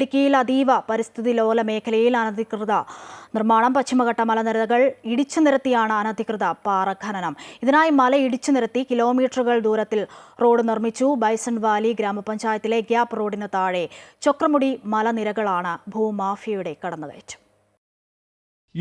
ഇടുക്കിയിൽ അതീവ പരിസ്ഥിതി ലോല മേഖലയിൽ അനധികൃത നിർമ്മാണം പശ്ചിമഘട്ട മലനിരകൾ ഇടിച്ചു നിരത്തിയാണ് അനധികൃത പാറ ഖനനം. ഇതിനായി മല ഇടിച്ചു നിരത്തി കിലോമീറ്ററുകൾ ദൂരത്തിൽ റോഡ് നിർമ്മിച്ചു. ബൈസൺ വാലി ഗ്രാമപഞ്ചായത്തിലെ ഗ്യാപ്പ് റോഡിന് താഴെ ചൊക്രമുടി മലനിരകളാണ് ഭൂമാഫിയയുടെ കടന്നുകയറ്റം.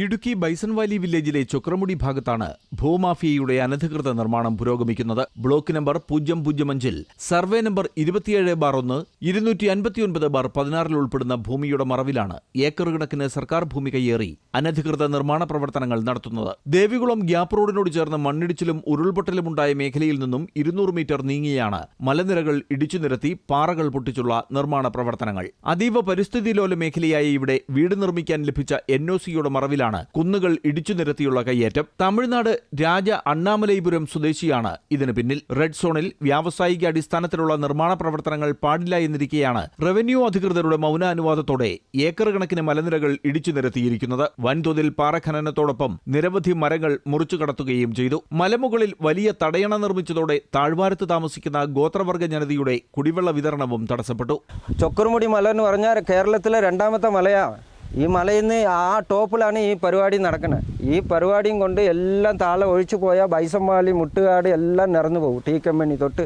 ഇടുക്കി ബൈസൺ വാലി വില്ലേജിലെ ചൊക്രമുടി ഭാഗത്താണ് ഭൂമാഫിയയുടെ അനധികൃത നിർമ്മാണം പുരോഗമിക്കുന്നത്. ബ്ലോക്ക് നമ്പർ പൂജ്യം പൂജ്യം അഞ്ചിൽ സർവേ നമ്പർ ഇരുപത്തിയേഴ് ബാർ ഒന്ന് ഇരുന്നൂറ്റി അൻപത്തിയൊൻപത് ബാർ പതിനാറിൽ ഉൾപ്പെടുന്ന ഭൂമിയുടെ മറവിലാണ് ഏക്കർ കണക്കിന് സർക്കാർ ഭൂമി കയ്യേറി അനധികൃത നിർമ്മാണ പ്രവർത്തനങ്ങൾ നടത്തുന്നത്. ദേവികുളം ഗ്യാപ്പ് റോഡിനോട് ചേർന്ന് മണ്ണിടിച്ചിലും ഉരുൾപൊട്ടലുമുണ്ടായ മേഖലയിൽ നിന്നും ഇരുന്നൂറ് മീറ്റർ നീങ്ങിയാണ് മലനിരകൾ ഇടിച്ചു നിരത്തി പാറകൾ പൊട്ടിച്ചുള്ള നിർമ്മാണ പ്രവർത്തനങ്ങൾ. അതീവ പരിസ്ഥിതി ലോല മേഖലയായ ഇവിടെ വീട് നിർമ്മിക്കാൻ ലഭിച്ച എൻ ഒ സിയുടെ മറവിലാണ് കുന്നുകൾ ഇടിച്ചു നിരത്തിയുള്ള കയ്യേറ്റം. തമിഴ്നാട് രാജ അണ്ണാമലൈപുരം സ്വദേശിയാണ്. ഇതിന് പിന്നിൽ റെഡ് സോണിൽ വ്യാവസായിക അടിസ്ഥാനത്തിലുള്ള നിർമ്മാണ പ്രവർത്തനങ്ങൾ പാടില്ല എന്നിരിക്കെയാണ് റവന്യൂ അധികൃതരുടെ മൗനാനുവാദത്തോടെ ഏക്കർ കണക്കിന് മലനിരകൾ ഇടിച്ചു നിരത്തിയിരിക്കുന്നത്. വൻതോതിൽ പാറഖനനത്തോടൊപ്പം നിരവധി മരങ്ങൾ മുറിച്ചു കടത്തുകയും ചെയ്തു. മലമുകളിൽ വലിയ തടയണ നിർമ്മിച്ചതോടെ താഴ്വാരത്ത് താമസിക്കുന്ന ഗോത്രവർഗ ജനതയുടെ കുടിവെള്ള വിതരണവും തടസ്സപ്പെട്ടു. ചൊക്കർമുടി മല എന്ന് പറഞ്ഞാൽ കേരളത്തിലെ രണ്ടാമത്തെ മലയാണ്. ഈ മലയിൽ നിന്ന് ആ ടോപ്പിലാണ് ഈ പരിപാടി നടക്കുന്നത് ഈ പരിപാടിയും കൊണ്ട് എല്ലാം താഴെ ഒഴിച്ചു പോയാൽ ബൈസംവാലി മുട്ടുകാട് എല്ലാം നിറഞ്ഞു പോകും. ടീ കമ്പനി തൊട്ട്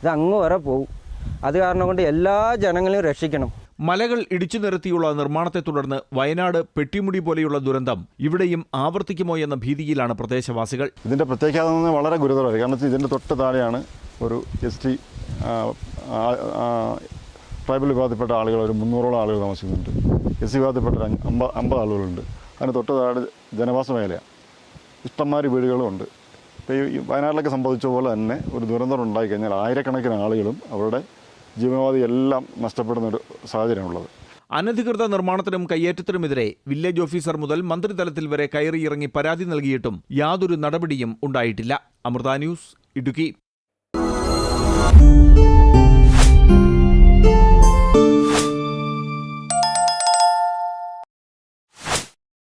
ഇത് അങ്ങ് വരെ പോകും. അത് കാരണം കൊണ്ട് എല്ലാ ജനങ്ങളെയും രക്ഷിക്കണം. മലകൾ ഇടിച്ചു നിരത്തിയുള്ള നിർമ്മാണത്തെ തുടർന്ന് വയനാട് പെട്ടിമുടി പോലെയുള്ള ദുരന്തം ഇവിടെയും ആവർത്തിക്കുമോ എന്ന ഭീതിയിലാണ് പ്രദേശവാസികൾ. ഇതിന്റെ പ്രത്യേകത വളരെ ഗുരുതരമായി കാരണം ഇതിന്റെ ഇതിന്റെ തൊട്ട് താഴെയാണ് ഒരു എസ് ടി ട്രൈബൽ വിഭാഗത്തിൽപ്പെട്ട ആളുകൾ ഒരു മുന്നൂറോളം ആളുകൾ താമസിക്കുന്നുണ്ട്. എസ് സി വിഭാഗത്തിൽപ്പെട്ട അഞ്ച് അമ്പത് ആളുകളുണ്ട്. അതിന് തൊട്ട് താഴെ ജനവാസ മേഖലയാണ്. ഇഷ്ടംമാരി വീടുകളും ഉണ്ട് ഇപ്പോൾ ഈ വയനാട്ടിലൊക്കെ സംഭവിച്ച പോലെ തന്നെ ഒരു ദുരന്തം ഉണ്ടായിക്കഴിഞ്ഞാൽ ആയിരക്കണക്കിന് ആളുകളും അവരുടെ ജീവനോപാധി എല്ലാം നഷ്ടപ്പെടുന്ന ഒരു സാഹചര്യമാണുള്ളത്. അനധികൃത നിർമ്മാണത്തിനും കയ്യേറ്റത്തിനുമെതിരെ വില്ലേജ് ഓഫീസർ മുതൽ മന്ത്രിതലത്തിൽ വരെ കയറിയിറങ്ങി പരാതി നൽകിയിട്ടും യാതൊരു നടപടിയും ഉണ്ടായിട്ടില്ല. അമൃത ന്യൂസ് ഇടുക്കി.